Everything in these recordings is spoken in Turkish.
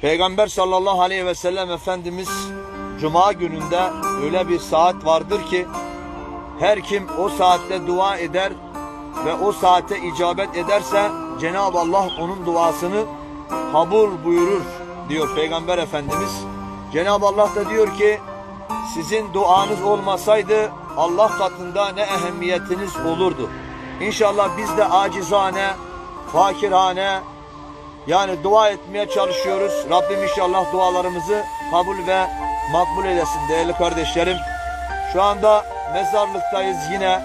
Peygamber sallallahu aleyhi ve sellem Efendimiz Cuma gününde öyle bir saat vardır ki her kim o saatte dua eder ve o saate icabet ederse Cenab-ı Allah onun duasını kabul buyurur diyor Peygamber Efendimiz. Cenab-ı Allah da diyor ki sizin duanız olmasaydı Allah katında ne ehemmiyetiniz olurdu. İnşallah biz de acizane, fakirhane, yani dua etmeye çalışıyoruz. Rabbim inşallah dualarımızı kabul ve makbul eylesin değerli kardeşlerim. Şu anda mezarlıktayız yine.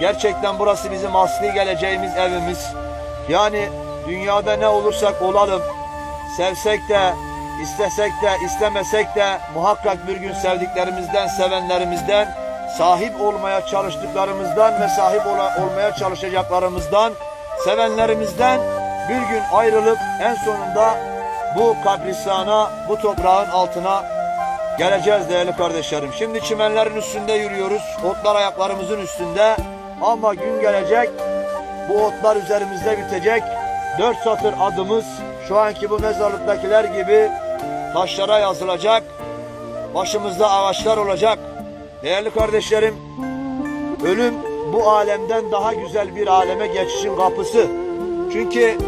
Gerçekten burası bizim asli geleceğimiz evimiz. Yani dünyada ne olursak olalım, sevsek de, istesek de, istemesek de muhakkak bir gün sevdiklerimizden, sevenlerimizden, sahip olmaya çalıştıklarımızdan ve sahip ola- olmaya çalışacaklarımızdan, sevenlerimizden bir gün ayrılıp en sonunda bu kabristana, bu toprağın altına geleceğiz değerli kardeşlerim. Şimdi çimenlerin üstünde yürüyoruz. Otlar ayaklarımızın üstünde. Ama gün gelecek. Bu otlar üzerimizde bitecek. Dört satır adımız şu anki bu mezarlıktakiler gibi taşlara yazılacak. Başımızda ağaçlar olacak. Değerli kardeşlerim, ölüm bu alemden daha güzel bir aleme geçişin kapısı. Çünkü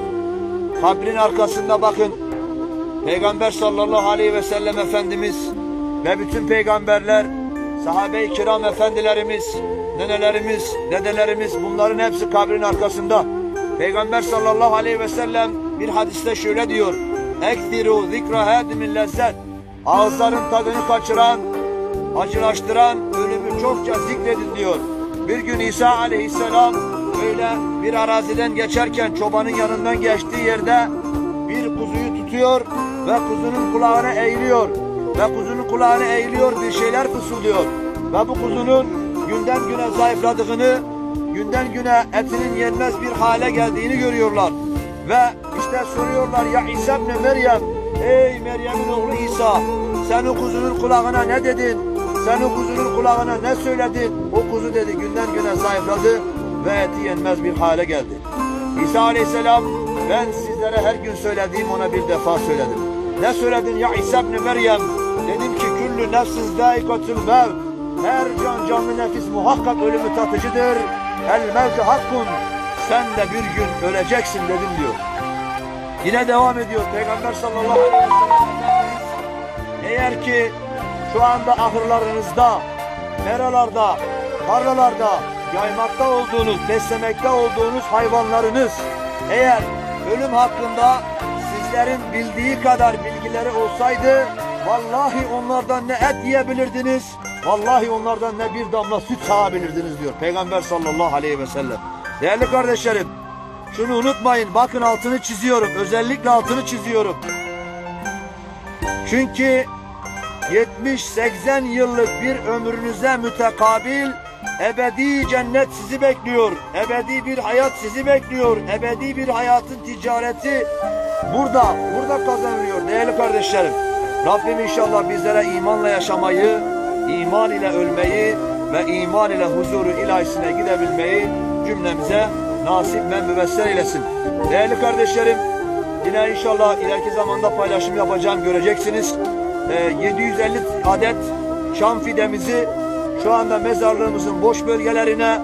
kabrin arkasında bakın Peygamber sallallahu aleyhi ve sellem Efendimiz ve bütün peygamberler, sahabe-i kiram efendilerimiz, nenelerimiz, dedelerimiz bunların hepsi kabrin arkasında. Peygamber sallallahu aleyhi ve sellem bir hadiste şöyle diyor. Ektiru zikra hadimin lezzet. Ağızların tadını kaçıran, acılaştıran ölümü çokça zikredin diyor. Bir gün İsa aleyhisselam öyle bir araziden geçerken çobanın yanından geçtiği yerde bir kuzuyu tutuyor ve kuzunun kulağına eğiliyor. Ve kuzunun kulağına eğiliyor bir şeyler fısıldıyor. Ve bu kuzunun günden güne zayıfladığını, günden güne etinin yenmez bir hale geldiğini görüyorlar. Ve işte soruyorlar ya İsa ibn Meryem, ey Meryem'in oğlu İsa, sen o kuzunun kulağına ne dedin? Sen o kuzunun kulağına ne söyledin? O kuzu dedi günden güne zayıfladı ve eti yenmez bir hale geldi. İsa aleyhisselam ben sizlere her gün söylediğim ona bir defa söyledim. Ne söyledin ya İsa ibn Meryem? Dedim ki küllü nefsin zâikatul mevt. Her can canlı nefis muhakkak ölümü tatıcıdır. El mevtu hakkun. Sen de bir gün öleceksin dedim diyor. Yine devam ediyor Peygamber sallallahu aleyhi ve sellem Eğer ki şu anda ahırlarınızda, meralarda, tarlalarda yaymakta olduğunuz, beslemekte olduğunuz hayvanlarınız eğer ölüm hakkında sizlerin bildiği kadar bilgileri olsaydı vallahi onlardan ne et yiyebilirdiniz, vallahi onlardan ne bir damla süt sağabilirdiniz diyor Peygamber sallallahu aleyhi ve sellem. Değerli kardeşlerim, şunu unutmayın. Bakın altını çiziyorum. Özellikle altını çiziyorum. Çünkü 70-80 yıllık bir ömrünüze mütekabil ebedi cennet sizi bekliyor. Ebedi bir hayat sizi bekliyor. Ebedi bir hayatın ticareti burada, burada kazanılıyor değerli kardeşlerim. Rabbim inşallah bizlere imanla yaşamayı, iman ile ölmeyi ve iman ile huzuru ilahisine gidebilmeyi cümlemize nasip ve müvesser eylesin. Değerli kardeşlerim, yine inşallah ileriki zamanda paylaşım yapacağım göreceksiniz. Ee, 750 adet çam fidemizi şu anda mezarlığımızın boş bölgelerine,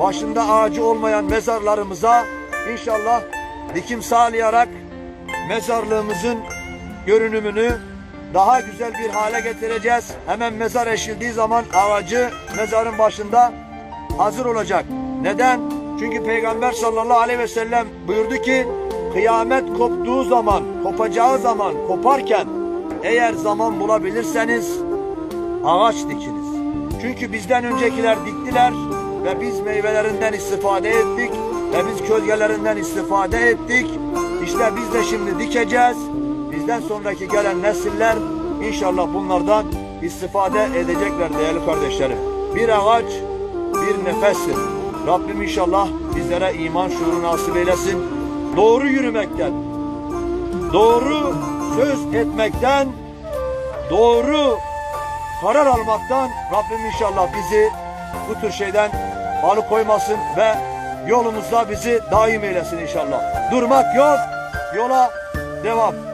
başında ağacı olmayan mezarlarımıza inşallah dikim sağlayarak mezarlığımızın görünümünü daha güzel bir hale getireceğiz. Hemen mezar eşildiği zaman ağacı mezarın başında hazır olacak. Neden? Çünkü Peygamber sallallahu aleyhi ve sellem buyurdu ki kıyamet koptuğu zaman, kopacağı zaman, koparken eğer zaman bulabilirseniz ağaç dikiniz. Çünkü bizden öncekiler diktiler ve biz meyvelerinden istifade ettik ve biz kölgelerinden istifade ettik. İşte biz de şimdi dikeceğiz. Bizden sonraki gelen nesiller inşallah bunlardan istifade edecekler değerli kardeşlerim. Bir ağaç bir nefestir. Rabbim inşallah bizlere iman şuuru nasip eylesin. Doğru yürümekten, doğru söz etmekten, doğru karar almaktan Rabbim inşallah bizi bu tür şeyden alıkoymasın ve yolumuzda bizi daim eylesin inşallah. Durmak yok, yola devam.